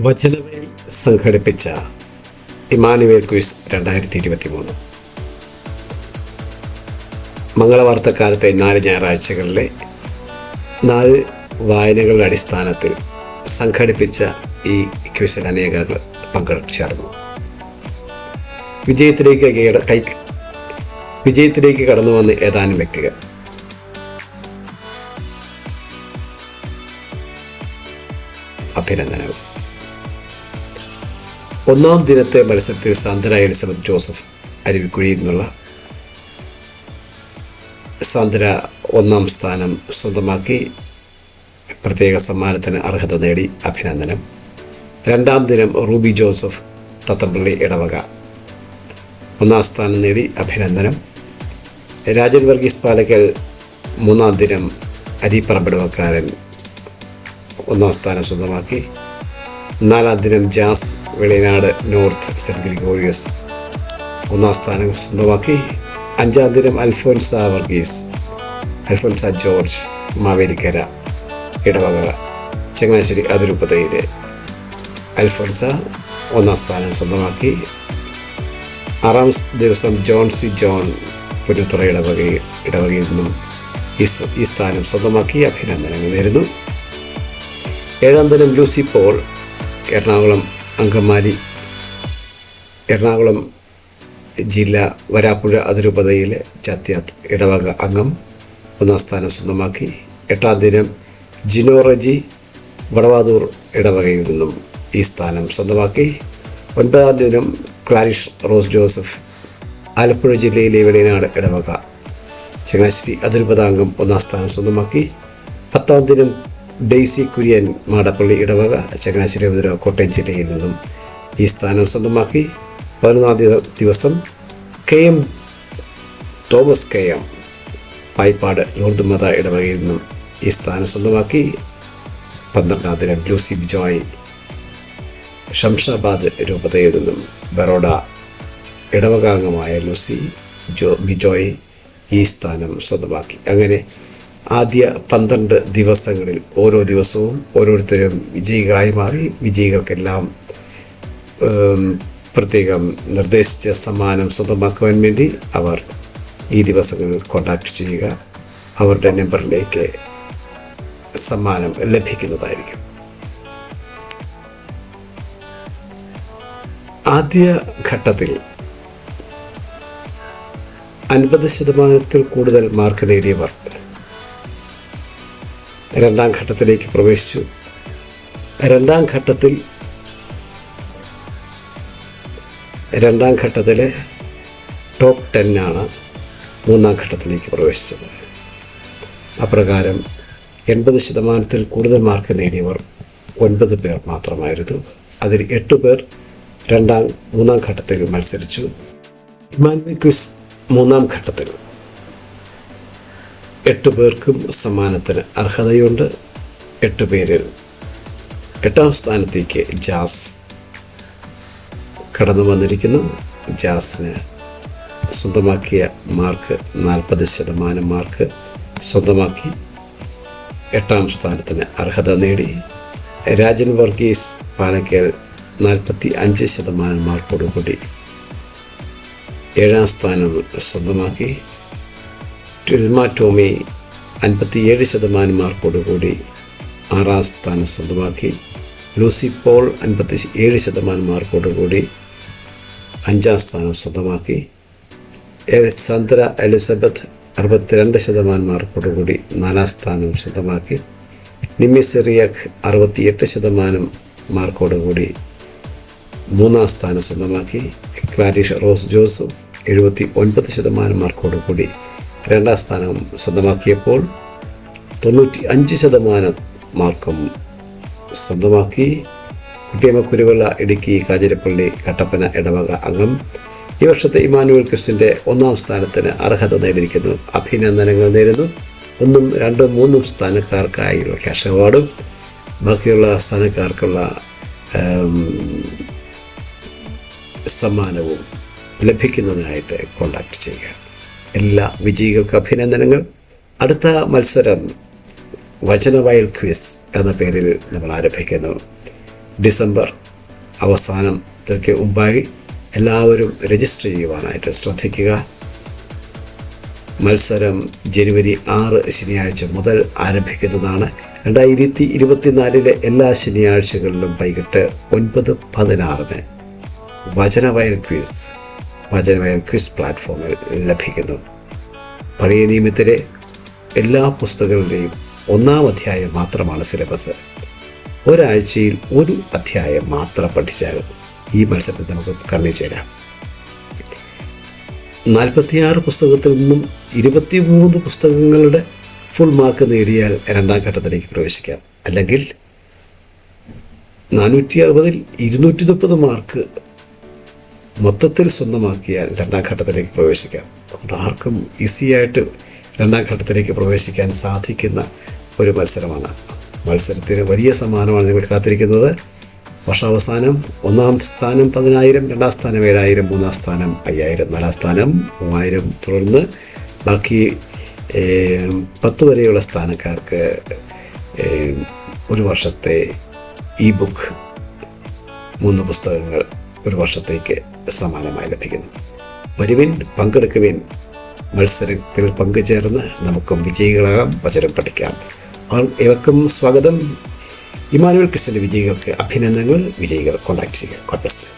വചനവേൽ സംഘടിപ്പിച്ച Emmanuel quiz രണ്ടായിരത്തി ഇരുപത്തി മൂന്ന് മംഗളവാർത്തക്കാലത്തെ നാല് ഞായറാഴ്ചകളിലെ നാല് വായനകളുടെ അടിസ്ഥാനത്തിൽ സംഘടിപ്പിച്ച ഈ ക്വിസിൽ അനേകർ പങ്കെടുച്ചേർന്നു വിജയത്തിലേക്ക് കൈ വിജയത്തിലേക്ക് കടന്നു വന്ന ഏതാനും വ്യക്തികൾ. അഭിനന്ദനവും ഒന്നാം ദിനത്തെ മത്സരത്തിൽ സാന്ദ്ര എലിസബത്ത് ജോസഫ് അരുവിക്കുഴിയിൽ നിന്നുള്ള സാന്ദ്ര ഒന്നാം സ്ഥാനം സ്വന്തമാക്കി പ്രത്യേക സമ്മാനത്തിന് അർഹത നേടി അഭിനന്ദനം. രണ്ടാം ദിനം റൂബി ജോസഫ് തത്തമ്പള്ളി ഇടവക ഒന്നാം സ്ഥാനം നേടി അഭിനന്ദനം. രാജൻ വർഗീസ് പാലക്കൽ മൂന്നാം ദിനം അരിപ്പറമ്പടവക്കാരൻ ഒന്നാം സ്ഥാനം സ്വന്തമാക്കി നാലാം ദിനം ജാസ് വെളിനാട് നോർത്ത് സെന്റ് ഗ്രിഗോറിയസ്. ഒന്നാം സ്ഥാനം സ്വന്തമാക്കി. അഞ്ചാം ദിനം അൽഫോൻസ വർഗീസ് അൽഫോൻസ ജോർജ് മാവേലിക്കര ഇടവക ചങ്ങനാശ്ശേരി അതിരൂപതയിലെ അൽഫോൻസ ഒന്നാം സ്ഥാനം സ്വന്തമാക്കി. ആറാം ദിവസം ജോൺ സി ജോൺ പുന്നത്തുറ ഇടവകയിൽ ഇടവകയിൽ നിന്നും ഈ സ്ഥാനം സ്വന്തമാക്കി അഭിനന്ദനങ്ങൾ നേരുന്നു. ഏഴാം ദിനം ലൂസി പോൾ എറണാകുളം അങ്കമാലി എറണാകുളം ജില്ല വരാപ്പുഴ അതിരൂപതയിലെ ചത്യാത്ത് ഇടവക അംഗം ഒന്നാം സ്ഥാനം സ്വന്തമാക്കി. എട്ടാം ദിനം ജിനോറജി വടവാതൂർ ഇടവകയിൽ നിന്നും ഈ സ്ഥാനം സ്വന്തമാക്കി. ഒൻപതാം ദിനം ക്ലാരിഷ് റോസ് ജോസഫ് ആലപ്പുഴ ജില്ലയിലെ വെളിയനാട് ഇടവക. ചങ്ങനാശ്ശേരി അതിരൂപതാംഗം ഒന്നാം സ്ഥാനം സ്വന്തമാക്കി. പത്താം ദിനം ഡെയ്സി കുര്യൻ മാടപ്പള്ളി ഇടവക ചങ്ങനാശ്ശേരി മുതല കോട്ടയം ജില്ലയിൽ നിന്നും ഈ സ്ഥാനം സ്വന്തമാക്കി. പതിനൊന്നാം ദിവ- ദിവസം K M Thomas K M Paippad Lourdes Matha ഇടവകയിൽ നിന്നും ഈ സ്ഥാനം സ്വന്തമാക്കി. പന്ത്രണ്ടാം ദിനം ലൂസി ബിജോയ് ഷംഷാബാദ് രൂപതയിൽ നിന്നും ബറോഡ ഇടവകാംഗമായ ലൂസി ജോ ബിജോയ് ഈ സ്ഥാനം സ്വന്തമാക്കി. അങ്ങനെ ആദ്യ പന്ത്രണ്ട് ദിവസങ്ങളിൽ ഓരോ ദിവസവും ഓരോരുത്തരും വിജയികളായി മാറി വിജയികൾക്കെല്ലാം പ്രത്യേകം നിർദ്ദേശിച്ച സമ്മാനം സ്വന്തമാക്കുവാൻ വേണ്ടി അവർ ഈ ദിവസങ്ങളിൽ കോണ്ടാക്ട് ചെയ്യുക. അവരുടെ നമ്പറിലേക്ക് സമ്മാനം ലഭിക്കുന്നതായിരിക്കും. ആദ്യ ഘട്ടത്തിൽ അൻപത് ശതമാനത്തിൽ കൂടുതൽ മാർക്ക് നേടിയവർ രണ്ടാം ഘട്ടത്തിലേക്ക് പ്രവേശിച്ചു. രണ്ടാം ഘട്ടത്തിൽ രണ്ടാം ഘട്ടത്തിലെ ടോപ്പ് ടെന്നാണ് മൂന്നാം ഘട്ടത്തിലേക്ക് പ്രവേശിച്ചത്. അപ്രകാരം എൺപത് ശതമാനത്തിൽ കൂടുതൽ മാർക്ക് നേടിയവർ ഒൻപത് പേർ മാത്രമായിരുന്നു. അതിൽ എട്ട് പേർ രണ്ടാം മൂന്നാം ഘട്ടത്തിൽ മത്സരിച്ചു. ഇമാനുവൽ ക്വിസ് മൂന്നാം ഘട്ടത്തിൽ എട്ട് പേർക്കും സമ്മാനത്തിന് അർഹതയുണ്ട്. എട്ട് പേരിൽ എട്ടാം സ്ഥാനത്തേക്ക് ജാസ് കടന്നു വന്നിരിക്കുന്നു. ജാസിന് സ്വന്തമാക്കിയ മാർക്ക് നാൽപ്പത് ശതമാനം മാർക്ക് സ്വന്തമാക്കി എട്ടാം സ്ഥാനത്തിന് അർഹത നേടി. രാജൻ വർഗീസ് പാലക്കൽ നാൽപ്പത്തി അഞ്ച് ശതമാനം മാർക്കോടുകൂടി ഏഴാം സ്ഥാനം സ്വന്തമാക്കി. ടുൽമ ടോമി അൻപത്തിയേഴ് ശതമാനം മാർക്കോടുകൂടി ആറാം സ്ഥാനം സ്വന്തമാക്കി. ലൂസി പോൾ അൻപത്തി ഏഴ് ശതമാനം മാർക്കോടുകൂടി അഞ്ചാം സ്ഥാനം സ്വന്തമാക്കി. സന്ദ്ര എലിസബത്ത് അറുപത്തിരണ്ട് ശതമാനം മാർക്കോടുകൂടി നാലാം സ്ഥാനം സ്വന്തമാക്കി. നിമി സെറിയക് അറുപത്തിയെട്ട് ശതമാനം മാർക്കോടുകൂടി മൂന്നാം സ്ഥാനം സ്വന്തമാക്കി. ക്ലാരിഷ് റോസ് ജോസഫ് എഴുപത്തി ഒൻപത് ശതമാനം മാർക്കോടുകൂടി രണ്ടാം സ്ഥാനം സ്വന്തമാക്കിയപ്പോൾ തൊണ്ണൂറ്റി അഞ്ച് ശതമാനം മാർക്കും സ്വന്തമാക്കി കുട്ടിയമ്മ കുരുവിള ഇടുക്കി കാഞ്ഞിരപ്പള്ളി കട്ടപ്പന ഇടവക അംഗം. ഈ വർഷത്തെ ഇമാനുവൽ ക്രിസ്റ്റിന്റെ ഒന്നാം സ്ഥാനത്തിന് അർഹത നേടിയിരിക്കുന്നു. അഭിനന്ദനങ്ങൾ നേരുന്നു. ഒന്നും രണ്ടും മൂന്നും സ്ഥാനക്കാർക്കായുള്ള ക്യാഷ് അവാർഡും ബാക്കിയുള്ള സ്ഥാനക്കാർക്കുള്ള സമ്മാനവും ലഭിക്കുന്നതിനായിട്ട് കോണ്ടാക്ട് ചെയ്യുക. എല്ലാ വിജയികൾക്ക് അഭിനന്ദനങ്ങൾ. അടുത്ത മത്സരം വചനവയൽ ക്വിസ് എന്ന പേരിൽ നമ്മൾ ആരംഭിക്കുന്നു. ഡിസംബർ അവസാനത്തേക്ക് മുമ്പായി എല്ലാവരും രജിസ്റ്റർ ചെയ്യുവാനായിട്ട് ശ്രദ്ധിക്കുക. മത്സരം ജനുവരി ആറ് ശനിയാഴ്ച മുതൽ ആരംഭിക്കുന്നതാണ്. രണ്ടായിരത്തി ഇരുപത്തിനാലിലെ എല്ലാ ശനിയാഴ്ചകളിലും വൈകിട്ട് ഒൻപത് പതിനാറിന് വചനവയൽ ക്വിസ് വചനവയൽ ക്വിസ് പ്ലാറ്റ്ഫോമിൽ ലഭിക്കുന്നു. പഴയ നിയമത്തിലെ എല്ലാ പുസ്തകങ്ങളുടെയും ഒന്നാം അധ്യായം മാത്രമാണ് സിലബസ്. ഒരാഴ്ചയിൽ ഒരു അധ്യായം മാത്രം പഠിച്ചാൽ ഈ മത്സരത്തിൽ നമുക്ക് കണ്ണി ചേരാം. നാൽപ്പത്തിയാറ് പുസ്തകത്തിൽ നിന്നും ഇരുപത്തിമൂന്ന് പുസ്തകങ്ങളുടെ ഫുൾ മാർക്ക് നേടിയാൽ രണ്ടാം ഘട്ടത്തിലേക്ക് പ്രവേശിക്കാം. അല്ലെങ്കിൽ നാനൂറ്റി അറുപതിൽ ഇരുന്നൂറ്റി മുപ്പത് മാർക്ക് മൊത്തത്തിൽ സ്വന്തമാക്കിയാൽ രണ്ടാം ഘട്ടത്തിലേക്ക് പ്രവേശിക്കാം. അതുകൊണ്ട് ആർക്കും ഈസിയായിട്ട് രണ്ടാം ഘട്ടത്തിലേക്ക് പ്രവേശിക്കാൻ സാധിക്കുന്ന ഒരു മത്സരമാണ്. മത്സരത്തിന് വലിയ സമ്മാനമാണ് നിങ്ങൾ കാത്തിരിക്കുന്നത്. വർഷാവസാനം ഒന്നാം സ്ഥാനം പതിനായിരം രണ്ടാം സ്ഥാനം ഏഴായിരം മൂന്നാം സ്ഥാനം അയ്യായിരം നാലാം സ്ഥാനം മൂവായിരം തുടർന്ന് ബാക്കി പത്ത് വരെയുള്ള സ്ഥാനക്കാർക്ക് ഒരു വർഷത്തെ ഇ ബുക്ക് മൂന്ന് പുസ്തകങ്ങൾ ഒരു വർഷത്തേക്ക് സമാനമായി ലഭിക്കുന്നു. വരുവിൻ പങ്കെടുക്കുവിൻ. മത്സരത്തിൽ പങ്കുചേർന്ന് നമുക്കും വിജയികളാകാം. വചനം പഠിക്കാം. ഇവക്കും സ്വാഗതം. ഇമാനുവൽ ക്രിസ്ത്യന്റെ വിജയികൾക്ക് അഭിനന്ദനങ്ങൾ. വിജയികൾ കോൺടാക്ട് ചെയ്യുക. യു